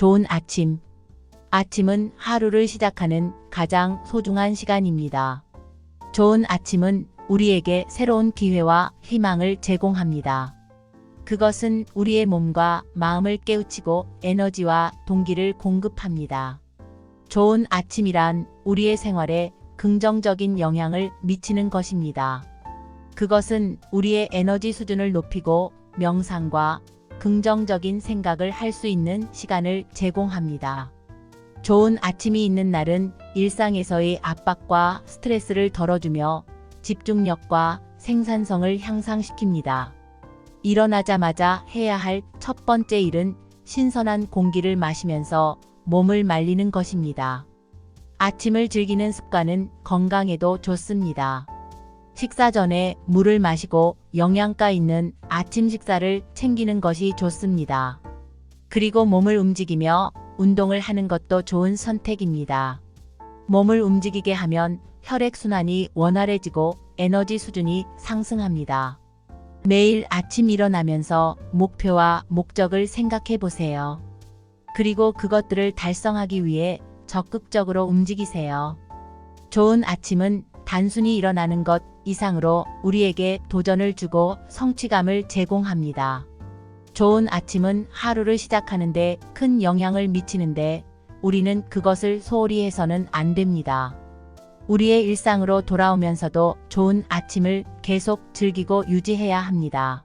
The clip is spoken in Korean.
좋은 아침. 아침은 하루를 시작하는 가장 소중한 시간입니다. 좋은 아침은 우리에게 새로운 기회와 희망을 제공합니다. 그것은 우리의 몸과 마음을 깨우치고 에너지와 동기를 공급합니다. 좋은 아침이란 우리의 생활에 긍정적인 영향을 미치는 것입니다. 그것은 우리의 에너지 수준을 높이고 명상과 긍정적인 생각을 할 수 있는 시간을 제공합니다. 좋은 아침이 있는 날은 일상에서의 압박과 스트레스를 덜어주며 집중력과 생산성을 향상시킵니다. 일어나자마자 해야 할 첫 번째 일은 신선한 공기를 마시면서 몸을 말리는 것입니다. 아침을 즐기는 습관은 건강에도 좋습니다. 식사 전에 물을 마시고 영양가 있는 아침 식사를 챙기는 것이 좋습니다. 그리고 몸을 움직이며 운동을 하는 것도 좋은 선택입니다. 몸을 움직이게 하면 혈액순환이 원활해지고 에너지 수준이 상승합니다. 매일 아침 일어나면서 목표와 목적을 생각해 보세요. 그리고 그것들을 달성하기 위해 적극적으로 움직이세요. 좋은 아침은 단순히 일어나는 것 이상으로 우리에게 도전을 주고 성취감을 제공합니다. 좋은 아침은 하루를 시작하는데 큰 영향을 미치는데 우리는 그것을 소홀히 해서는 안 됩니다. 우리의 일상으로 돌아오면서도 좋은 아침을 계속 즐기고 유지해야 합니다.